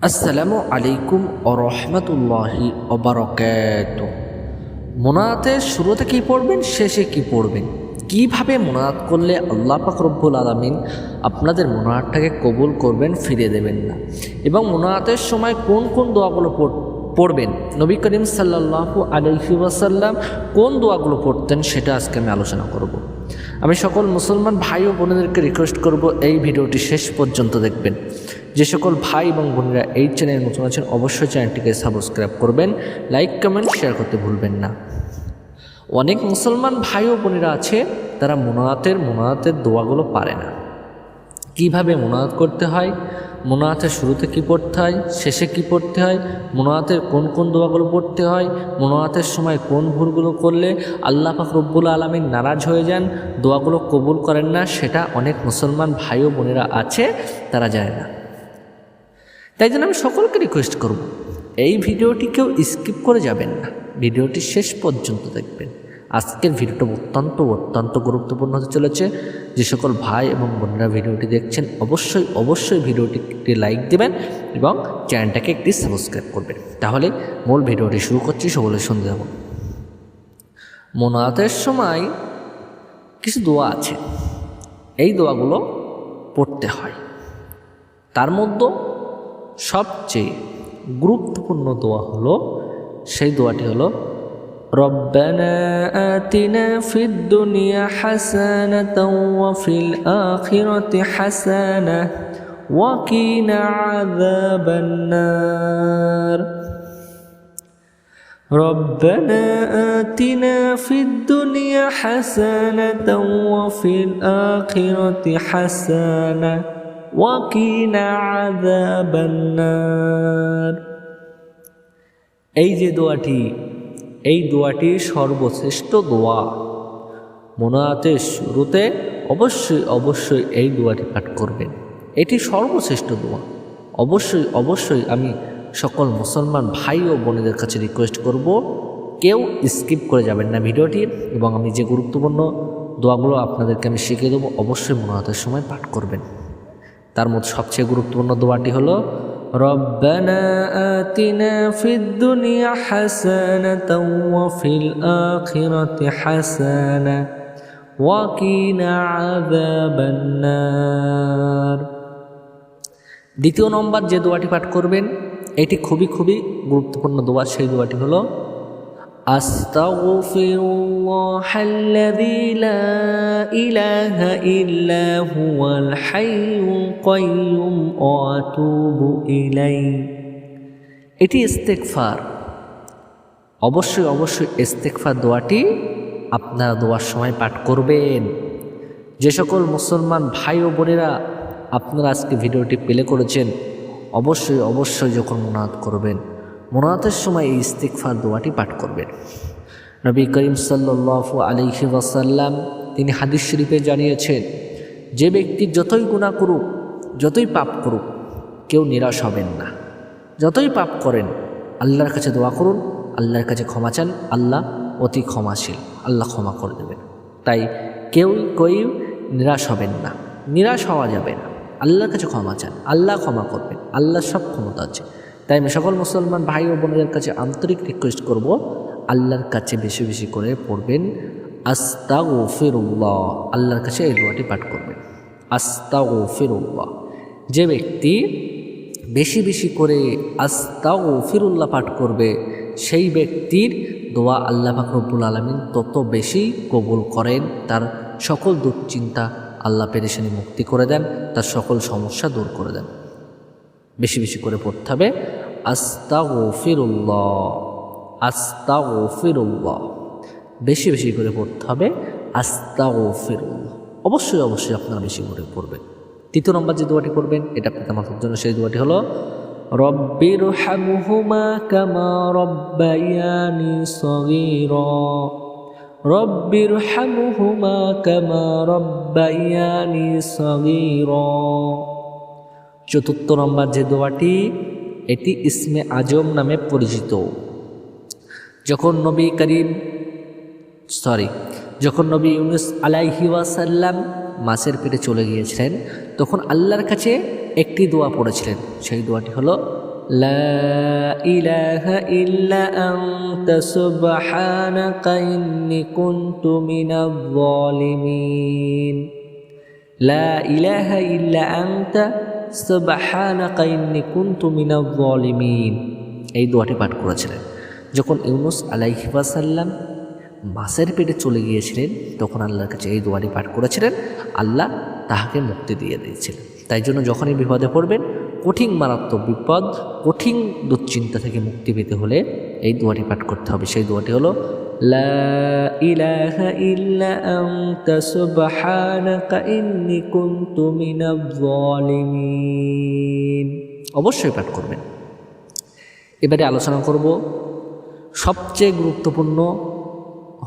আসসালামু আলাইকুম ও রহমতুল্লাহি ওবরকাত মোনাতের শুরুতে কী পড়বেন, শেষে কি পড়বেন? কীভাবে মোনাত করলে আল্লাহ রব্বুল আলমিন আপনাদের মোনাতটাকে কবুল করবেন ফিরে দেবেন না? এবং মোনাতের সময় কোন কোন দোয়াগুলো পড়- পড়বেন? নবী করিম সাল্লাল্লাহু আলহি ওয়াসাল্লাম কোন দোয়াগুলো পড়তেন সেটা আজকে আমি আলোচনা করব। আমি সকল মুসলমান ভাই ও বোনেদেরকে রিকোয়েস্ট করব, এই ভিডিওটি শেষ পর্যন্ত দেখবেন। যে সকল ভাই এবং বোনেরা এই চ্যানেল নতুন আছেন, অবশ্যই চ্যানেলটিকে সাবস্ক্রাইব করবেন লাইক কমেন্ট শেয়ার করতে ভুলবেন না। অনেক মুসলমান ভাই ও বোনেরা আছে, তারা মোনাতের মোনাতের দোয়াগুলো পারে না। কীভাবে মোনাত করতে হয়? মোনাতের শুরুতে কি পড়তে হয়? শেষে কি পড়তে হয়? মোনাতের কোন কোন দোয়াগুলো পড়তে হয়? মোনাতের সময় কোন ভুলগুলো করলে আল্লাহ পাক রব্বুল আলমিন নারাজ হয়ে যান? দোয়াগুলো কবুল করেন না? সেটা অনেক মুসলমান ভাই ও বোনেরা আছে, তারা জানে না। তাই জন্য আমি সকলকে রিকোয়েস্ট করব, এই ভিডিওটি কেউ স্কিপ করে যাবেন না। ভিডিওটি শেষ পর্যন্ত দেখবেন। আজকের ভিডিওটা অত্যন্ত অত্যন্ত গুরুত্বপূর্ণ হতে চলেছে। যে সকল ভাই এবং বোনেরা ভিডিওটি দেখছেন, অবশ্যই অবশ্যই ভিডিওটি একটি লাইক দেবেন এবং চ্যানেলটাকে একটি সাবস্ক্রাইব করবেন। তাহলে মূল ভিডিওটি শুরু করছি, সকলে শুনতে যাব মোনাতের সময় কিছু দোয়া আছে। এই দোয়াগুলো পড়তে হয়। তার মধ্যে সবচেয়ে গুরুত্বপূর্ণ দোয়া হলো সেই দোয়াটি হলো ربنا آتنا في الدنيا حسنة وفي الآخرة حسنة وقنا عذاب النار ربنا آتنا في الدنيا حسنة وفي الآخرة حسنة ওয়াকিনা আযাবান্নার। এই যে দোয়াটি, এই দোয়াটি সর্বশ্রেষ্ঠ দোয়া। মোনাতে শুরুতে অবশ্যই অবশ্যই এই দোয়াটি পাঠ করবেন। এটি সর্বশ্রেষ্ঠ দোয়া। অবশ্যই অবশ্যই আমি সকল মুসলমান ভাই ও বোনেদের কাছে রিকোয়েস্ট করব, কেউ স্কিপ করে যাবেন না ভিডিওটি এবং আমি যে গুরুত্বপূর্ণ দোয়াগুলো আপনাদেরকে আমি শিখিয়ে দেবো, অবশ্যই মোনাতের সময় পাঠ করবেন। তার মধ্যে সবচেয়ে গুরুত্বপূর্ণ দোয়াটি হলো ربنا آتنا في الدنيا حسنة وفي الآخرة حسنة وقنا عذاب النار দ্বিতীয় নম্বর যে দোয়াটি পাঠ করবেন এটি খুবই খুবই গুরুত্বপূর্ণ দোয়া সেই দোয়াটি হলো أستغفر الله الذي لا إله إلا هو الحي القيوم وأتوب إليه এটি ইস্তেকফার অবশ্যই অবশ্যই ইস্তেকফার দোয়াটি আপনারা দোয়ার সময় পাঠ করবেন যে সকল মুসলমান ভাই ও বোনেরা আপনারা আজকে ভিডিওটি প্লে করেছেন অবশ্যই অবশ্যই যখন মোনাত করবেন মোনাতের সময় এই ইস্তিকফার দোয়াটি পাঠ করবেন। নবী করিম সাল্লু আলিহি ওয়াসাল্লাম তিনি হাদিস শরীফে জানিয়েছেন, যে ব্যক্তি যতই গুণা করুক, যতই পাপ করুক, কেউ নিরাশ হবেন না। যতই পাপ করেন, আল্লাহর কাছে দোয়া করুন, আল্লাহর কাছে ক্ষমা চান, আল্লাহ অতি ক্ষমাশীল, আল্লাহ ক্ষমা করে দেবেন। তাই কেউ কেউ নিরাশ হবেন না, নিরাশ হওয়া যাবে না। আল্লাহর কাছে ক্ষমা চান, আল্লাহ ক্ষমা করবেন, আল্লাহ সব ক্ষমতা আছে। তাই আমি সকল মুসলমান ভাই ও বোনদের কাছে আন্তরিক রিকোয়েস্ট করব, আল্লাহর কাছে বেশি বেশি করে পড়বেন আস্তা ও ফিরুল্লাহ আল্লাহর কাছে এই দোয়াটি পাঠ করবেন। আস্তা ও ফিরুল্লাহ যে ব্যক্তি বেশি বেশি করে আস্তা ও ফিরুল্লাহ পাঠ করবে, সেই ব্যক্তির দোয়া আল্লাহ ফাকরবুল আলমিন তত বেশি কবুল করেন, তার সকল দুশ্চিন্তা আল্লাহ পেরেশানি মুক্তি করে দেন, তার সকল সমস্যা দূর করে দেন। বেশি বেশি করে পড়তে হবে। আস্তা ও ফিরুল্লাহ আস্তা ও ফিরুল্লাহ বেশি বেশি করে পড়তে হবে আস্তা ও ফিরুল্লাহ অবশ্যই অবশ্যই আপনারা বেশি করে পড়বেন। তৃতীয় নম্বর যে দোয়াটি করবেন এটা মাথার জন্য সেই দোয়াটি হলো রব্বির হামুহুমা কামা রব্বায়ানি সগীরা রব্বির হামুহুমা কামা রব্বায়ানি সগীরা। চতুর্থ নম্বর যে দোয়াটি এটি ইসমে আজম নামে পরিচিত। যখন নবী করিম সরি যখন নবী ইউনুস আলাইহি ওয়াসাল্লাম মাছের পেটে চলে গিয়েছিলেন, তখন আল্লাহর কাছে একটি দোয়া পড়েছিলেন। সেই দোয়াটি হলো لا লা ইলাহা ইল্লা আংতা সবাহানাকাইনিকুন্তুমিনাবলিমিন এই দোয়াটি পাঠ করেছিলেন। যখন ইউনুস আলাইহিবাসাল্লাম মাসের পেটে চলে গিয়েছিলেন, তখন আল্লাহর কাছে এই দোয়াটি পাঠ করেছিলেন, আল্লাহ তাহাকে মুক্তি দিয়ে দিয়েছিলেন। তাই জন্য যখনই বিপদে পড়বেন, কঠিন মারাত্মক বিপদ, কঠিন দুশ্চিন্তা থেকে মুক্তি পেতে হলে এই দোয়াটি পাঠ করতে হবে। সেই দোয়াটি হলো লা إله إلا أنت سبحانك إني كنت من الظالمين অবশ্যই পাঠ করবেন। এবারে আলোচনা করব, সবচেয়ে গুরুত্বপূর্ণ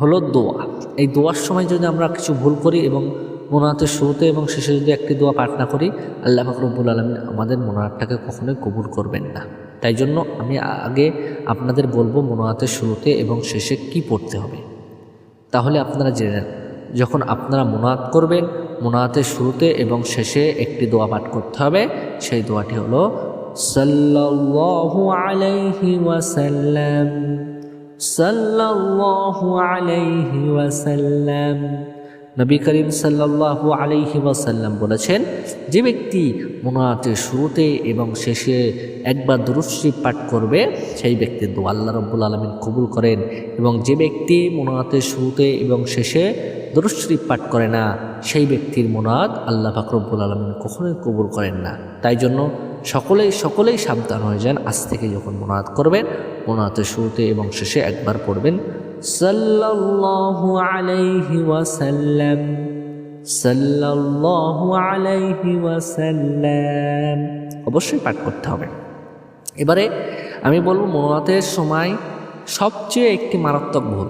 হলো দোয়া। এই দোয়ার সময় যদি আমরা কিছু ভুল করি এবং মোনাহাতের শুরুতে এবং শেষে যদি একটি দোয়া পাঠ না করি, আল্লাহ ফাকরবুল আলমিন আমাদের মোনাহাতটাকে কখনোই কবুল করবেন না। তাই জন্য আমি আগে আপনাদের বলব মোনাহাতের শুরুতে এবং শেষে কি পড়তে হবে। তাহলে আপনারা জেনে যখন আপনারা মোনাহাত করবেন মোনাহাতের শুরুতে এবং শেষে একটি দোয়া পাঠ করতে হবে, সেই দোয়াটি হলো, সাল্লাল্লাহু আলাইহি নবী করিম সাল্লাল্লাহু আলাইহি ওয়াসাল্লাম বলেছেন, যে ব্যক্তি মোনাতের শুরুতে এবং শেষে একবার দুরুশ্রী পাঠ করবে, সেই ব্যক্তির দোয়া আল্লাহ রব্বুল আলমিন কবুল করেন এবং যে ব্যক্তি মোনাতের শুরুতে এবং শেষে দুরুশ্রী পাঠ করে না, সেই ব্যক্তির মোনাদ আল্লাহ ফাকরব্বুল আলমিন কখনোই কবুল করেন না। তাই জন্য সকলেই সকলেই সাবধান হয়ে যান, আজ থেকে যখন মোনাদ করবেন মোনাতের শুরুতে এবং শেষে একবার পড়বেন সাল্লাল্লাহু আলাইহি ওয়াসাল্লাম, সাল্লাল্লাহু আলাইহি ওয়াসাল্লাম। অবশ্যই পাঠ করতে হবে। এবারে আমি বলব মোনাতের সময় সবচেয়ে একটি মারাত্মক ভুল।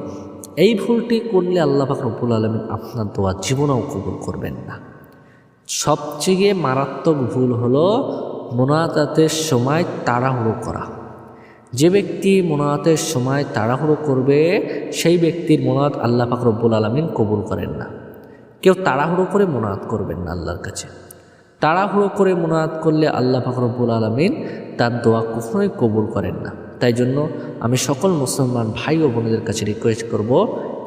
এই ভুলটি করলে আল্লাহ পাক রব্বুল আলমিন আপনার দোয়া জীবনেও কবুল করবেন না। সবচেয়ে মারাত্মক ভুল হলো মোনাজাতের সময় তাড়াহুড়ো করা। যে ব্যক্তি মোনাতের সময় তাড়াহুড়ো করবে, সেই ব্যক্তির মোনাত আল্লাহ ফাকরব্বুল আলমিন কবুল করেন না। কেউ তাড়াহুড়ো করে মোনাত করবেন না আল্লাহর কাছে। তাড়াহুড়ো করে মোনাত করলে আল্লাহ ফাকরব্বুল আলমিন তার দোয়া কখনোই কবুল করেন না। তাই জন্য আমি সকল মুসলমান ভাই ও বোনদের কাছে রিকোয়েস্ট করব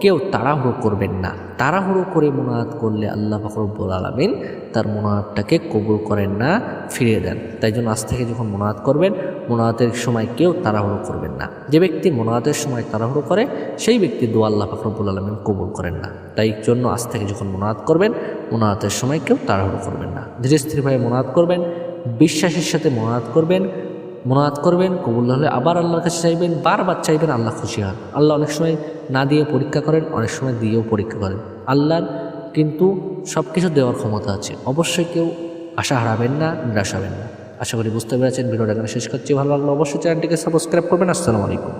কেউ তাড়াহুড়ো করবেন না। তাড়াহুড়ো করে মোনাহাত করলে আল্লাহ ফখরবুল আলমিন তার মোনাহাতটাকে কবুল করেন না, ফিরিয়ে দেন। তাই জন্য আজ থেকে যখন মোনাহাত করবেন মোনাহাতের সময় কেউ তাড়াহুড়ো করবেন না। যে ব্যক্তি মোনাহাতের সময় তাড়াহুড়ো করে, সেই ব্যক্তি দোয়া আল্লাহ ফখরবুল আলমিন কবুল করেন না। তাই জন্য আজ থেকে যখন মোনাহাত করবেন মোনাহাতের সময় কেউ তাড়াহুড়ো করবেন না। ধীরে স্থিরভাবে মোনাহাত করবেন, বিশ্বাসের সাথে মোনাহাত করবেন মোনাত করবেন, কবুল হলে আবার আল্লাহর কাছে চাইবেন, বারবার চাইবেন আল্লাহ খুশি হন। আল্লাহ অনেক সময় না দিয়ে পরীক্ষা করেন, অনেক সময় দিয়েও পরীক্ষা করেন। আল্লাহর কিন্তু সব কিছু দেওয়ার ক্ষমতা আছে। অবশ্যই কেউ আশা হারাবেন না, নিরাশ হবেন না। আশা করি বুঝতে পেরেছেন। ভিডিওটা এখানে শেষ করছি। ভালো লাগল অবশ্যই চ্যানেলটিকে সাবস্ক্রাইব করবেন। আসসালামু আলাইকুম।